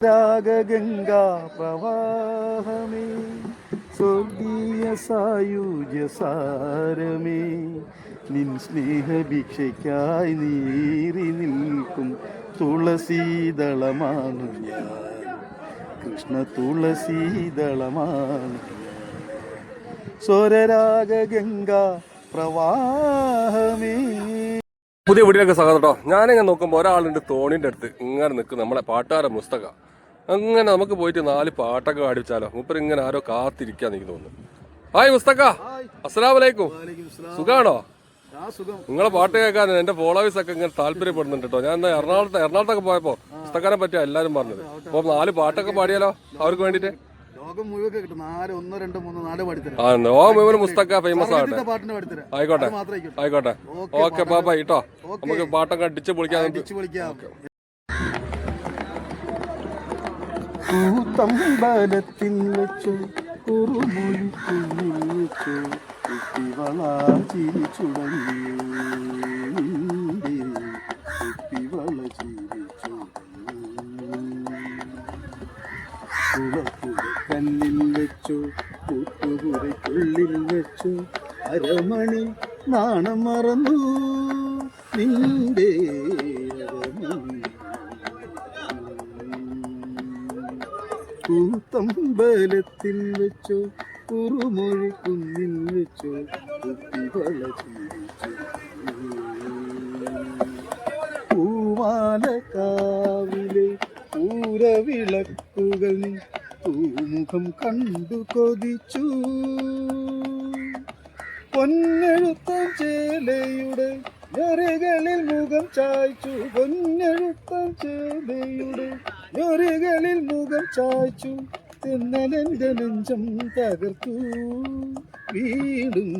രാഗഗംഗാ പ്രവാഹമേ സ്വർഗീയ സായുജ സാരമേ നിൻ സ്നേഹഭിക്ഷയ്ക്കായി നീറി നിൽക്കും തുളസീതളമാണു ഞാൻ. കൃഷ്ണ പ്രവാഹമേ പുതിയ വീട്ടിലേക്ക് സ്വാഗതം കേട്ടോ. ഞാനിങ്ങനെ നോക്കുമ്പോൾ ഒരാളുണ്ട് തോണിന്റെ അടുത്ത് ഇങ്ങനെ നിൽക്കും നമ്മളെ പാട്ടുകാരൻ മുസ്തക. അങ്ങനെ നമുക്ക് പോയിട്ട് നാല് പാട്ടൊക്കെ പാടിച്ചാലോ മൂപ്പർ ഇങ്ങനെ ആരോ കാത്തിരിക്കാൻ എനിക്ക് തോന്നുന്നു. ഹായ് മുസ്തക്ക. അസ്സലാം വലൈക്കും സുഖാണോ? നിങ്ങളെ പാട്ട് കേൾക്കാൻ എന്റെ ഫോളോവേഴ്സ് ഒക്കെ ഇങ്ങനെ താല്പര്യപ്പെടുന്നുണ്ട് കേട്ടോ. ഞാൻ എറണാകുളത്ത് എറണാകുളത്തൊക്കെ പോയപ്പോ പുസ്തകാനെ പറ്റിയ എല്ലാരും പറഞ്ഞത്. അപ്പൊ നാല് പാട്ടൊക്കെ പാടിയാലോ അവർക്ക് വേണ്ടിട്ട്? ലോകം മുഴുവൻ മുസ്തക്ക ഫേമസ് ആവട്ടെ. ആയിക്കോട്ടെ. ആയിക്കോട്ടെ. ഓക്കെ പാപ്പ കേട്ടോ നമുക്ക് പാട്ടൊക്കെ അടിച്ച് പൊളിക്കാൻ കൂത്തമ്പലത്തിൽ വെച്ചു കുറുമൊഴി കല്ലിൽ വെച്ചു കൂട്ടുകുറയ്ക്കുള്ളിൽ വെച്ചു അരമണി നാണം മറന്നു. നിന്റെ കൂത്തമ്പലത്തിൽ വെച്ചു കുറുമൊഴി കുന്നിൽ വെച്ചു പൂമാലക്കാവിലെ പൂരവിളക്കുകൾ പൂമുഖം കണ്ടു കൊതിച്ചു. പൊന്നെഴുത്തം ചേലയുടെ ിൽ മുഖം ചായ്ച്ചു. പൊന്നെഴുത്തം ചേലയുടെ ഞൊരകളിൽ മുഖം ചായ്ച്ചു. തെന്നലെന്റെ നെഞ്ചം തകർത്തു. വീടും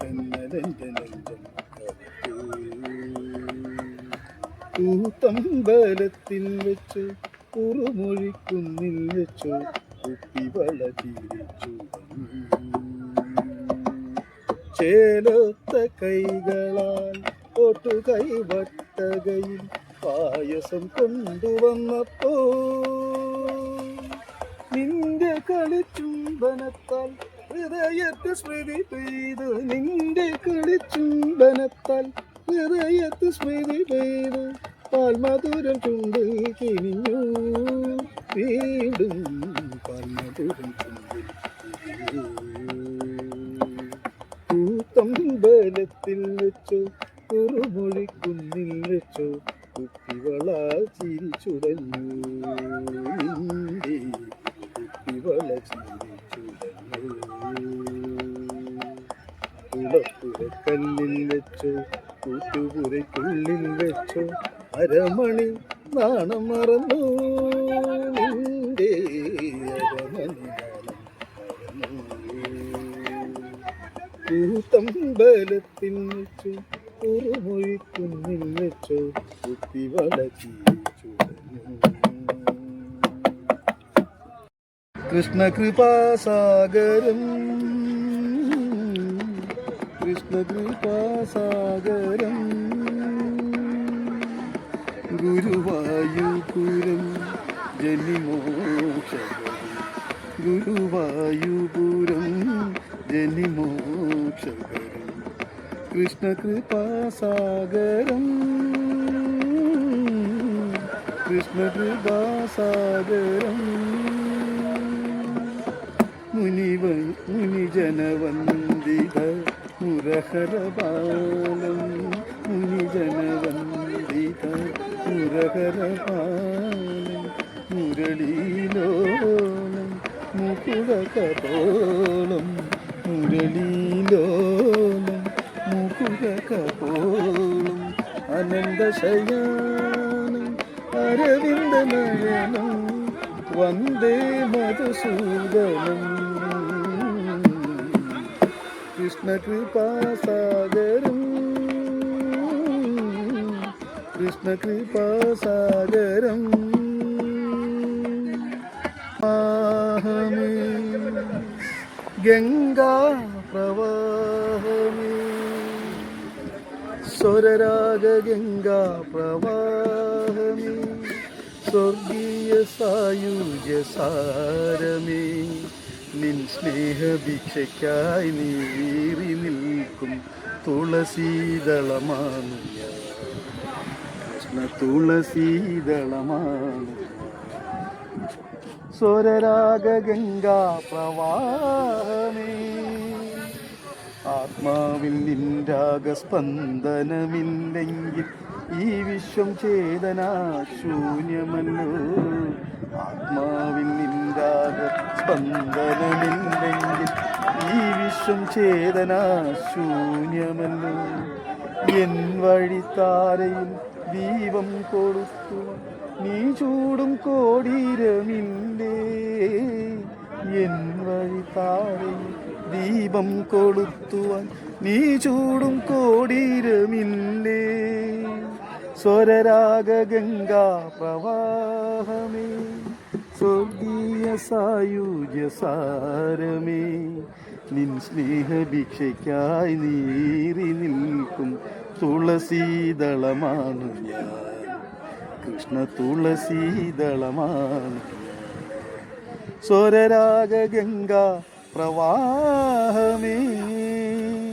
തിന്നലെന്റെ നെഞ്ചം കൂത്തമ്പലത്തിൽ വെച്ച് കുറുമൊഴിക്കുന്നിൽ വെച്ചു കുപ്പി വളതിരിച്ചു ചേലൊത്ത കൈകളാൽ ഒട്ടുകൈ വട്ടകയിൽ പായസം കൊണ്ടുവന്നപ്പോ നിന്റെ നിന്റെ കളിച്ചുംബനത്താൽ ഹൃദയത്തെ സ്മൃതി പെയ്തു പാൽമധുരം ചുണ്ട് കിനിഞ്ഞു വീണ്ടും പാൽമധുരം ചുണ്ടും കൂത്തമ്പലത്തിൽ വെച്ചു കുറുമൊഴിക്കുന്നിൽ വെച്ചു കുട്ടികളാ ചിരിച്ചുടഞ്ഞു കുളപ്പുരക്കല്ലിൽ വെച്ചു കൂട്ടുപുരയ്ക്കുള്ളിൽ വെച്ചു അരമണി നാണം മറന്നു നിന്റെ അരമണി കൂത്തമ്പലത്തിൽ വെച്ചു കുറുമൊഴിക്കുന്നിൽ വെച്ചു കുത്തിവള ചിരിച്ചു കൃഷ്ണകൃപാസാഗരം കൃഷ്ണകൃപാസാഗരം ഗുരുവായുപുരം ജനിമോക്ഷ ഗുരുവായൂപുരം ജനിമോക്ഷകരം കൃഷ്ണകൃപാസാഗരം കൃഷ്ണകൃപാസാഗരം മുനിവ മുനിജനവന്ദിത മുരഹരപാലം മുനിജനവന്ദിത മുരഹരപാലം മുരളീലോലം മുകുടകപോളം മുരളീലോലം മുകുടകപോളം അനന്തശയാനം അരവിന്ദനയനം വന്ദേ മധുസൂദനം. കൃഷ്ണകൃപാസാഗരം കൃഷ്ണകൃപാസാഗരം ആഹമേ. ഗംഗാ പ്രവാഹമേ. സ്വരരാഗ ഗംഗാ പ്രവാഹമേ. സ്വർഗീയ സായുജ സാരമേ നിൻ സ്നേഹഭിക്ഷയ്ക്കായി നീറി നിൽക്കും തുളസീതളമാണു കൃഷ്ണ തുളസീതളമാണു സ്വരരാഗ ഗംഗാ പ്രവാഹമേ. ആത്മാവിൽ നിൻരാഗസ്പന്ദനമില്ലെങ്കിൽ ഈ വിശ്വം ചേതന ശൂന്യമല്ലോ. ആത്മാവിൽ നിൻരാഗ സ്പന്ദനമില്ലെങ്കിൽ ഈ വിശ്വം ചേതന ശൂന്യമല്ലോ. എൻ വഴിത്താരയിൽ ദീപം കൊടുത്തു നീ ചൂടും കോടീരമില്ലേ. എൻ വഴിത്താരയിൽ ദീപം കൊളുത്തുവാൻ നീ ചൂടും കോടീരമില്ലേ? സ്വരരാഗ ഗംഗാ പ്രവാഹമേ സ്വർഗീയ സായുജ്യ സാരമേ നിൻ സ്നേഹഭിക്ഷയ്ക്കായി നീറി നിൽക്കും തുളസീതളമാണ് ഞാൻ. കൃഷ്ണ തുളസീതളമാണ് സ്വരരാഗ ഗംഗാ പ്രവാഹമേ.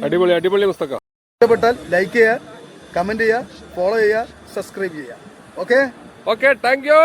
അടിപൊളി അടിപൊളി പുസ്തകം. ഇഷ്ടപ്പെട്ടാൽ ലൈക്ക് ചെയ്യുക കമന്റ് ചെയ്യുക ഫോളോ ചെയ്യുക സബ്സ്ക്രൈബ് ചെയ്യുക. Okay okay thank you